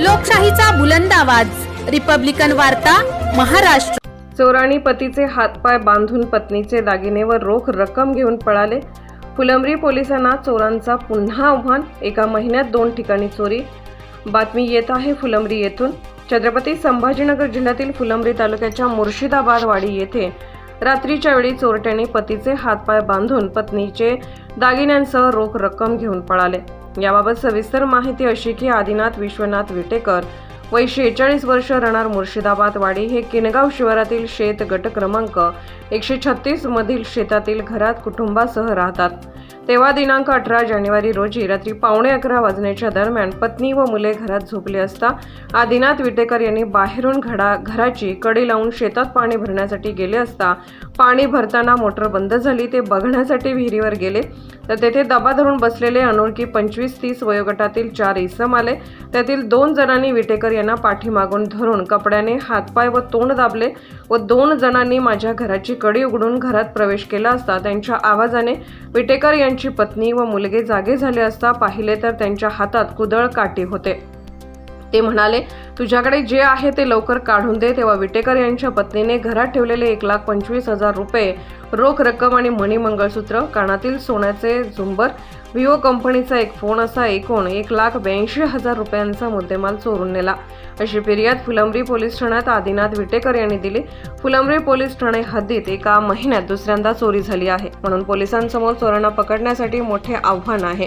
लोकशाहीचा बुलंद आवाज. रिपब्लिकन वार्ता महाराष्ट्र. चोरांनी पतीचे हातपाय बांधून पत्नीचे दागिने व रोख रक्कम घेऊन पळाले. फुलंब्री पोलिसांना चोरांचा पुन्हा आव्हान. एका महिन्यात दोन ठिकाणी चोरी. बातमी येत आहे फुलंब्री येथून. छत्रपती संभाजीनगर जिल्ह्यातील फुलंब्री तालुक्याच्या मुर्शिदाबाद वाडी येथे. रात्रीच्या वेळी चोरट्यांनी पतीचे हातपाय बांधून पत्नीचे दागिन्यांसह रोख रक्कम घेऊन पळाले. याबाबत सविस्तर माहिती अशी की आदिनाथ विश्वनाथ विटेकर वय शेहेचाळीस वर्ष राहणार मुर्शिदाबाद वाडी हे किनगाव शिवारातील शेत गट क्रमांक एकशे छत्तीस मधील शेतातील घरात कुटुंबासह राहतात. तेव्हा दिनांक अठरा जानेवारी रोजी रात्री पावणे अकरा वाजण्याच्या दरम्यान पत्नी व मुले घरात झोपली असता आदिनाथ विटेकर यांनी बाहेरून घडा घराची कडी लावून शेतात पाणी भरण्यासाठी गेले असता पाणी भरताना मोटर बंद झाली ते बघण्यासाठी विहिरीवर गेले. तर तेथे दबा धरून बसलेले अनोळखी पंचवीस तीस वयोगटातील चार इसम आले. त्यातील दोन जणांनी विटेकर यांना पाठीमागून धरून कपड्याने हातपाय व तोंड दाबले व दोन जणांनी माझ्या घराची कडी उघडून घरात प्रवेश केला असता त्यांच्या आवाजाने विटेकर यांची पत्नी व मुलगे जागे झाले असता पाहिले तर त्यांच्या हातात कुदळ काठी होते. ते म्हणाले तुझ्याकडे जे आहे ते लवकर काढून दे. तेव्हा विटेकर यांच्या पत्नीने घरात ठेवलेले एक लाख पंचवीस हजार रुपये रोख रक्कम आणि मणी मंगळसूत्र कानातील सोन्याचे झुंबर विवो कंपनीचा एक फोन असा एकूण एक लाख ब्याऐंशी हजार रुपयांचा मुद्देमाल चोरून नेला. अशी फिर्याद फुलंब्री पोलीस ठाण्यात आदिनाथ विटेकर यांनी दिली. फुलंब्री पोलीस ठाणे हद्दीत एका महिन्यात दुसऱ्यांदा चोरी झाली आहे. म्हणून पोलिसांसमोर चोरांना पकडण्यासाठी मोठे आव्हान आहे.